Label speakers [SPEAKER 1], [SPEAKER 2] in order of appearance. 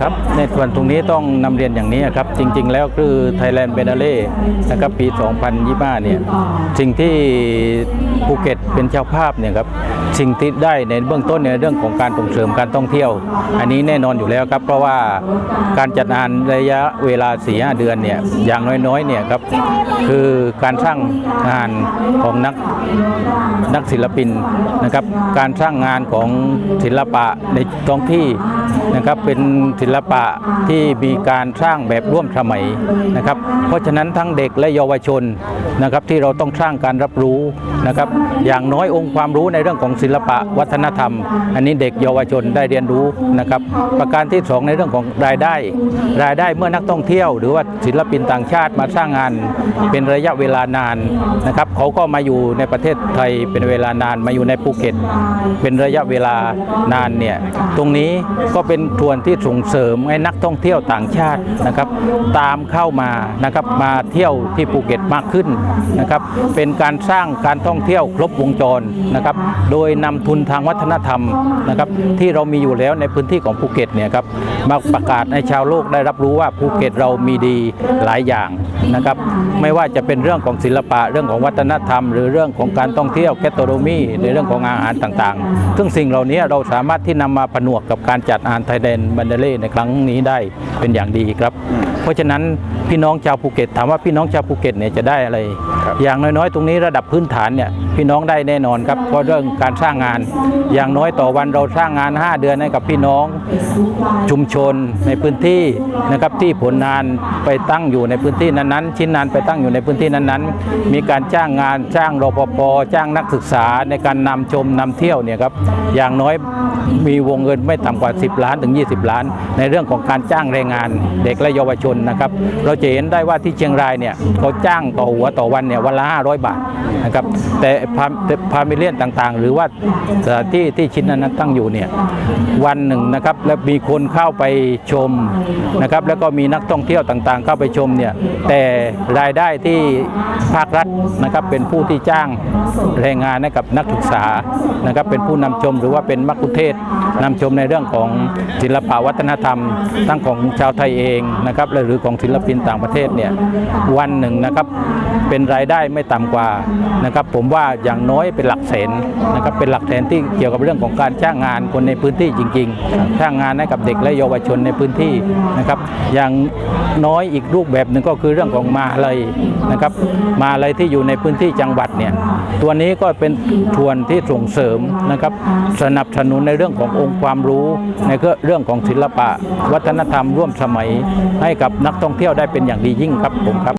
[SPEAKER 1] ครับในส่วนตรงนี้ต้องนำเรียนอย่างนี้ครับ จริง ๆ แล้วคือ Thailand b e n a l e นะครับปี 2025 เนี่ยสิ่งที่ภูเก็ตเป็นเจ้าภาพเนี่ยครับสิ่งที่ได้ในเบื้องต้นในเรื่องของการส่งเสริมการท่องเที่ยว อันนี้แน่นอนอยู่แล้วครับ เพราะว่าการจัดงานระยะเวลา4 5เดือนเนี่ยอย่างน้อยๆเนี่ยครับคือการสร้างงานของนักนักศิลปินนะครับการสร้างงานของศิลปะในท้องที่นะครับเป็นศิลปะที่มีการสร้างแบบร่วมสมัยนะครับ เพราะฉะนั้นทั้งเด็กและเยาวชนนะครับที่เราต้องสร้างการรับรู้นะครับ อย่างน้อยองค์ความรู้ในเรื่องของศิลปะวัฒนธรรม อันนี้เด็กเยาวชนได้เรียนรู้นะครับ ประการที่สองในเรื่องของรายได้ รายได้เมื่อนักท่องเที่ยว หรือว่าศิลปินต่างชาติมาสร้างงานเป็นระยะเวลานานนะครับเขาก็มาอยู่ในประเทศไทยเป็นเวลานานมาอยู่ในภูเก็ต เป็นระยะเวลานานเนี่ยตรงนี้ก็เป็นส่วนที่ส่งเสริมริมให้นักท่องเที่ยวต่างชาตินะครับตามเข้ามานะครับมาเที่ยวที่ภูเก็ตมากขึ้นนะครับเป็นการสร้างการท่องเที่ยวครบวงจรนะครับโดยนำทุนทางวัฒนธรรมนะครับที่เรามีอยู่แล้วในพื้นที่ของภูเก็ตเนี่ยครับมาประกาศให้ชาวโลกได้รับรู้ว่าภูเก็ตเรามีดีหลายอย่างนะครับไม่ว่าจะเป็นเรื่องของศิลปะเรื่องของวัฒนธรรม หรือเรื่องของการท่องเที่ยวแกสโตรมีในเรื่องของอาหารต่างๆ ซึ่งสิ่งเหล่านี้เราสามารถที่นำมาผนวกกับการจัดงานไทยแลนบันเดเล่ในครั้งนี้ได้เป็นอย่างดีครับ เพราะฉะนั้นพี่น้องชาวภูเก็ตถามว่าพี่น้องชาวภูเก็ตเนี่ยจะได้อะไร อย่างน้อยๆ ตรงนี้ระดับพื้นฐานเนี่ยพี่น้องได้แน่นอนครับเพราะเรื่องการสร้างงาน อย่างน้อยต่อวันเราสร้างงาน 5 เดือนให้กับพี่น้องชุมชนในพื้นที่นะครับที่ผลงานไปตั้งอยู่ในพื้นที่นั้นๆ ชิ้นงานไปตั้งอยู่ในพื้นที่นั้นๆ มีการจ้างงานจ้างรปภจ้างนักศึกษาในการนำชมนำเที่ยวเนี่ยครับอย่างน้อยมีวงเงินไม่ต่ำกว่า 10 ล้านถึง 20 ล้านในเรื่องของการจ้างแรงงานเด็กและเยาวชนนะครับ เราจะเห็นได้ว่าที่เชียงรายเนี่ยเขาจ้างต่อหัวต่อวันเนี่ยวันละ 500 บาทนะครับแต่พาพามิเลียนต่างๆ หรือว่าสถานที่ที่ชิ้นนั้นตั้งอยู่เนี่ยวันหนึ่งนะครับแล้วมีคนเข้าไปชมนะครับแล้วก็มีนักท่องเที่ยวต่างๆ เข้าไปชมเนี่ยแต่รายได้ที่ภาครัฐนะครับเป็นผู้ที่จ้างแรงงานให้กับนักศึกษานะครับเป็นผู้นำชมหรือว่าเป็นมักคุเทศก์นำชมในเรื่องของศิลปวัฒนธรรมทั้งของชาวไทยเองนะครับและหรือของศิลปินต่างประเทศเนี่ยวันหนึ่งนะครับเป็นรายได้ไม่ต่ำกว่านะครับผมว่าอย่างน้อยเป็นหลักแสนนะครับเป็นหลักแสนที่เกี่ยวกับเรื่องของการจ้างงานคนในพื้นที่จริงๆจ้างงานให้กับเด็กและเยาวชนในพื้นที่นะครับอย่างน้อยอีกรูปแบบหนึ่งก็คือเรื่องของมาเลยนะครับมาเลยที่อยู่ในพื้นที่จังหวัดเนี่ยตัวนี้ก็เป็นส่วนที่ส่งเสริมนะครับสนับสนุนในเรื่องขององค์ความรู้ในเรื่องของศิลปะวัฒนธรรมร่วมสมัยให้กับนักท่องเที่ยวได้เป็นอย่างดียิ่งครับผมครับ